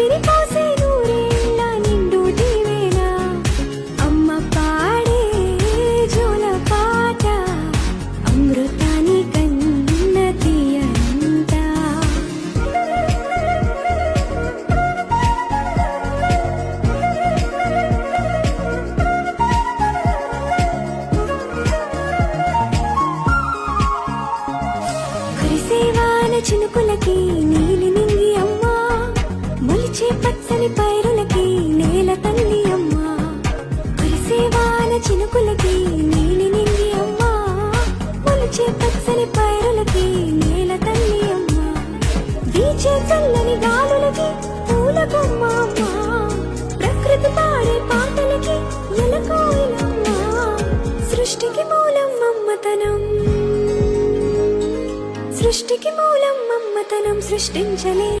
ఊపిరి పోసే నూరేళ్ళ నిండు దీవేనా. అమ్మ పాడే జోల పాట అమృతాని కన్న తీయంట కురిసేవాన చినుకులకి కురిసేవాన చినుకులకి నీలి నింగి అమ్మా. మొలిచే పచ్చని పైరులకి నేల తల్లి అమ్మా. వీచే చల్లని గాలులకి పూల కొమ్మ ప్రకృతి పాడే పాటలకి ఎలకోయిలమ్మా సృష్టికి మూలం మమ్మతనం సృష్టికి మూలం మమ్మతనం సృష్టించలే.